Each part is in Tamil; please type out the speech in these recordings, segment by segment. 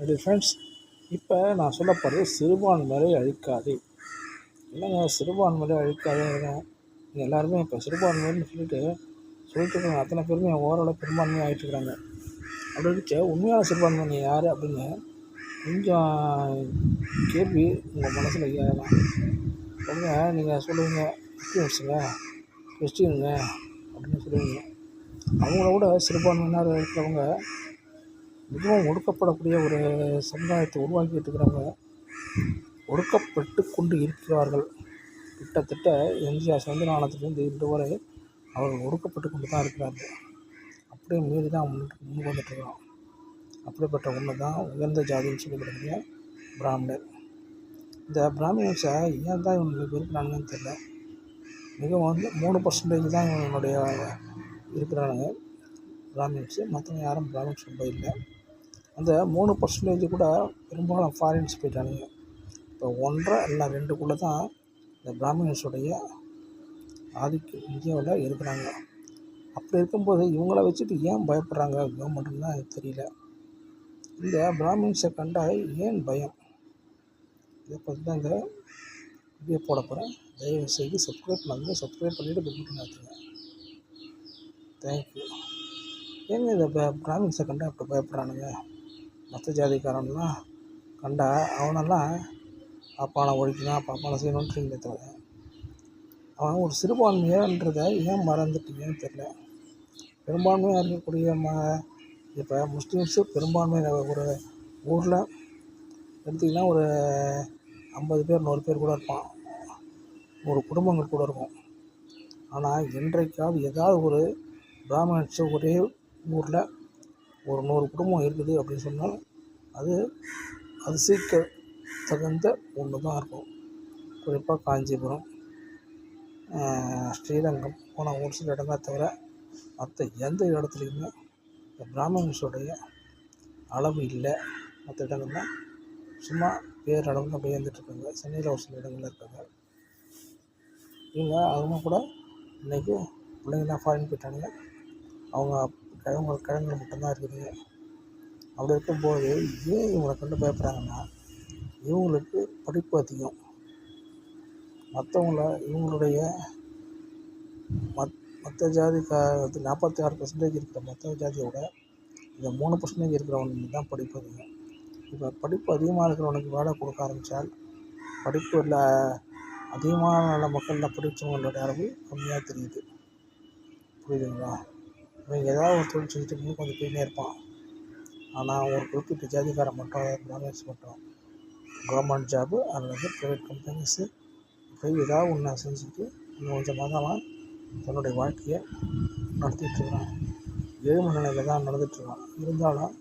ரெடி ஃப்ரெண்ட்ஸ் இப்போ நான் சொல்ல போகிறது சிறுபான்மையை அழிக்காதே. இல்லைங்க சிறுபான்மையை அழிக்காதேங்க நீங்கள் எல்லாருமே இப்போ சிறுபான்மைன்னு சொல்லிட்டு சொல்லிட்டு இருக்காங்க அத்தனை பேருமே ஓரளவு பெரும்பான்மையாக ஆகிட்டு இருக்கிறாங்க அப்படி இருக்க உண்மையான சிறுபான்மை யார் அப்படின்னு கொஞ்சம் கேள்வி உங்கள் மனசில் ஏறலாம். ஒன்று நீங்கள் சொல்லுவீங்க கிறிஸ்டின்ஸுங்க கிறிஸ்டினுங்க அப்படின்னு சொல்லுவீங்க. அவங்கள விட சிறுபான்மையினர் இருக்கிறவங்க மிகவும் ஒடுக்கப்படக்கூடிய ஒரு சமுதாயத்தை உருவாக்கிட்டு இருக்கிறவங்க ஒடுக்கப்பட்டு கொண்டு இருக்கிறார்கள். கிட்டத்தட்ட எம்ஜிஆர் சுதந்திர ஆனத்துலேருந்து இன்று வரை அவர்கள் ஒடுக்கப்பட்டு கொண்டு தான் இருக்கிறார்கள். அப்படியே மீறி தான் முன்னுக்கு முன் வந்துட்டுருக்கிறோம். அப்படிப்பட்ட ஒன்று தான் உயர்ந்த ஜாதின்னு சொல்லக்கூடிய பிராமணர். இந்த பிராமணர்ஸை ஏன் தான் இவங்க இருக்கிறாங்கன்னு தெரியல. மிகவும் வந்து மூணு பர்சன்டேஜ் தான் இவனுடைய இருக்கிறானுங்க பிராமின்ஸு மற்றவங்க யாரும் பிராமின்ஸ் ரொம்ப இல்லை. அந்த மூணு பர்சன்டேஜ் கூட பெரும்பாலும் ஃபாரின்ஸ் போயிட்டானுங்க. இப்போ ஒன்றரை இல்லை ரெண்டுக்குள்ளே தான் இந்த பிராமின்ஸுடைய ஆதிக்கம் இந்தியாவில் இருக்கிறாங்க. அப்படி இருக்கும்போது இவங்கள வச்சுட்டு ஏன் பயப்படுறாங்க? கவர்மெண்ட்டுன்னு தான் எனக்கு தெரியல. இந்த பிராமின்ஸை கண்டால் ஏன் பயம்? இதை பற்றி தான் இந்த வீடியோ போட போகிறேன் தயவு செய்து சப்ஸ்கிரைப் பண்ணுங்க சப்ஸ்கிரைப் பண்ணிவிட்டு பெல் நடத்துங்க தேங்க்யூ ஏங்க இந்த பிராமின்ஸை கண்டால் அப்படி பயப்படுறானுங்க? மற்ற ஜாதிக்காரன்லாம் கண்டா அவனெல்லாம் பாப்பானை ஒழிக்கணும் பாப்பானை செய்யணுன்றீங்களே தவிர அவன் ஒரு சிறுபான்மையான்றதை ஏன் மறந்துட்டீங்கன்னு தெரில பெரும்பான்மையாக இருக்கக்கூடிய ம இப்போ முஸ்லீம்ஸு பெரும்பான்மையாக ஒரு ஊரில் எடுத்திங்கன்னா ஒரு ஐம்பது பேர் நூறு பேர் கூட இருப்பான். ஒரு குடும்பங்கள் கூட இருக்கும். ஆனால் என்றைக்காவது ஏதாவது ஒரு பிராமணன்ஸு ஒரே ஊரில் ஒரு நூறு குடும்பம் இருக்குது அப்படின்னு சொன்னால் அது அது சீக்க தகுந்த ஒன்று தான் இருக்கும். குறிப்பாக காஞ்சிபுரம் ஸ்ரீரங்கம் போன ஒரு சில இடங்களை தவிர மற்ற எந்த இடத்துலையுமே இந்த பிராமணன்ஸுடைய அளவு இல்லை. மற்ற இடங்கள்லாம் சும்மா பேரளவில் அப்படியே இருந்துட்டுருக்காங்க சென்னையில் ஒரு சில இடங்கள்ல இருக்காங்க. இவங்க அவங்க கூட இன்றைக்கி பிள்ளைங்களாம் ஃபாரின் போயிட்டாங்க அவங்க கிழங்கு கிழங்குகள் மட்டும்தான் இருக்குது. அப்படி இருக்கும்போது ஏன் இவங்களை கண்டு பயப்படுறாங்கன்னா இவங்களுக்கு படிப்பு அதிகம். மற்றவங்கள இவங்களுடைய மத் மற்ற ஜாதி க வந்து நாற்பத்தி ஆறு பர்சன்டேஜ் இருக்கிற மற்ற ஜாதியோட இந்த மூணு பர்சன்டேஜ் இருக்கிறவனுக்கு தான் படிப்பு அதிகம். இப்போ படிப்பு அதிகமாக இருக்கிறவனுக்கு வேலை கொடுக்க ஆரம்பித்தால் படிப்பு இல்லை அதிகமான நல்ல மக்களில் படித்தவங்களோட அளவு கம்மியாக தெரியுது. புரியுதுங்களா? இவன் ஏதாவது ஒரு தொழில் செஞ்சுட்டு கொஞ்சம் போயின்னே இருப்பான். ஆனால் ஒரு குறிப்பிட்ட ஜாதிக்காரன் மட்டும் பிராமின்ஸ் மட்டும் கவர்மெண்ட் ஜாபு அல்லது ப்ரைவேட் கம்பெனிஸு போய் ஏதாவது ஒன்று செஞ்சுட்டு இன்னும் கொஞ்சமாக தான் தன்னுடைய வாழ்க்கையை நடத்திட்டுருக்கான் ஏழ்மை நிலையில் தான் நடந்துட்டுருக்கான் இருந்தாலும்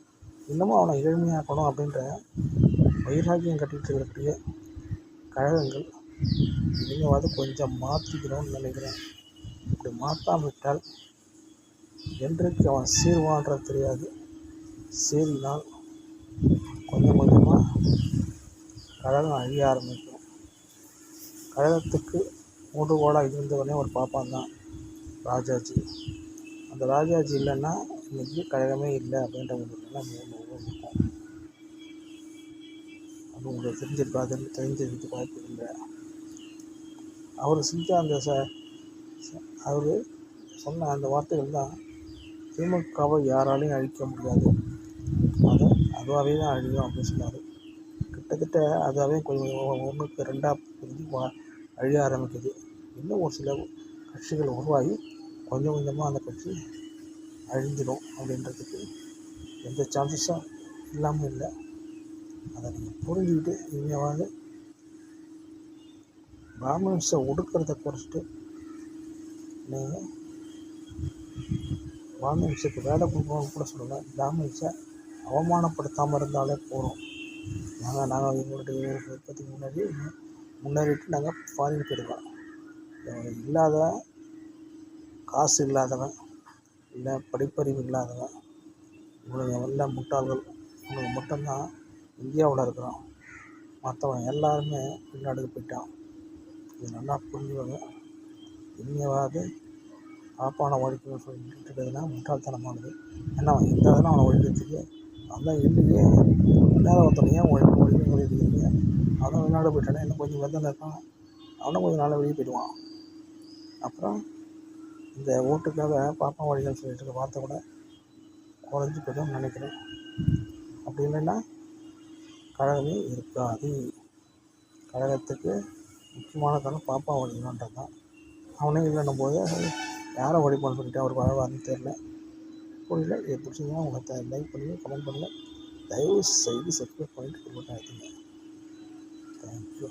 இன்னமும் அவனை ஏழ்மையாக்கணும் அப்படின்ற வைராக்கியம் கட்டிகிட்டு இருக்கக்கூடிய கழகங்கள் இனிமேவாது கொஞ்சம் மாற்றிக்கணும்னு நினைக்கிறேன். இப்படி மாற்றாம விட்டால் என்றைக்கு அவன் சீர்வான்றது தெரியாது. சீறினால் கொஞ்சம் கொஞ்சமாக கழகம் அழிய ஆரம்பிக்கும். கழகத்துக்கு மூடுகோடாக இருந்தவனே ஒரு பாப்பான் தான் ராஜாஜி. அந்த ராஜாஜி இல்லைன்னா இன்றைக்கி கழகமே இல்லை அப்படின்ற ஒரு நிலைமை இருக்கும் அது உங்களுக்கு தெரிஞ்சிருக்காதுன்னு தெரிஞ்சிருக்கு வாய்ப்பு இல்லை. அவர் செஞ்ச அந்த ச அவர் சொன்ன அந்த வார்த்தைகள் தான் திமுகவை யாராலையும் அழிக்க முடியாது. அதை அதுவாகவே தான் அழியும் அப்படின்னு சொன்னார். கிட்டத்தட்ட அதாவே கொஞ்சம் ஒன்றுக்கு ரெண்டாக பிரிஞ்சு அழிய ஆரம்பிக்குது. இன்னும் ஒரு சில கட்சிகள் உருவாகி கொஞ்சம் கொஞ்சமாக அந்த கட்சி அழிஞ்சிடும் அப்படின்றதுக்கு எந்த சான்சஸும் இல்லாமல் இல்லை. அதை நீங்கள் புரிஞ்சுக்கிட்டு இனிமேவாவது பிராமின்ஸை ஒடுக்கிறத குறைச்சிட்டு நீங்கள் பிராமின்ஸுக்கு வேலை கொடுக்கணும்னு கூட சொல்லலை. பிராமின்ஸை அவமானப்படுத்தாமல் இருந்தாலே போதும். நாங்கள் நாங்கள் எங்களுடைய விருப்பத்துக்கு முன்னாடி முன்னேறிட்டு நாங்கள் ஃபாரின் போயிடுவோம். இல்லாத காசு இல்லாதவன் இல்லை படிப்பறிவு இல்லாதவன் இவனுங்க நல்ல முட்டாள்கள். இவனுங்க மட்டும்தான் இந்தியாவில் இருக்கிறான். மற்றவன் எல்லாருமே வெளிநாடுக்கு போயிட்டான். இது நல்லா புரிஞ்சுக்கோங்க. இனியவாது பாப்பானை ஒழிக்கணும்னு சொல்லிட்டு இருக்கிறதுனா முட்டாள்தனமானது. ஏன்னா அவன் எந்த தானே அவனை ஒழிக்கிறதுக்கு அதான் இல்லையே இல்லாத ஒருத்தனை ஏன் ஒழிப்பு ஒழிப்பு சொல்லியிருக்கீங்க அவன் வெளிநாடு போயிட்டானே இன்னும் கொஞ்சம் பேர் இருக்கான். அவனும் கொஞ்சம் நாளில் வெளியே போயிடுவான். அப்புறம் இந்த ஓட்டுக்காக பாப்பா வழிகள் சொல்லிட்டு இருக்க வார்த்தை கூட குறைஞ்சி போய்டும்னு நினைக்கிறேன். அப்படி இல்லைன்னா கழகமே இருக்காது. கழகத்துக்கு முக்கியமான காரணம் பாப்பா வழிகள்ன்றது தான் அவனே இல்லைன்னும் போது யாரை வழிபான்னு சொல்லிட்டு அவர் வாழ்வார்னு தெரில புரியல. இது பிடிச்சிங்கன்னா உங்களை லைக் பண்ணுங்கள் கமெண்ட் பண்ணுங்கள் தயவு செய்து சப்ஸ்கிரைப் பண்ணிட்டு கொடுக்க தேங்க்யூ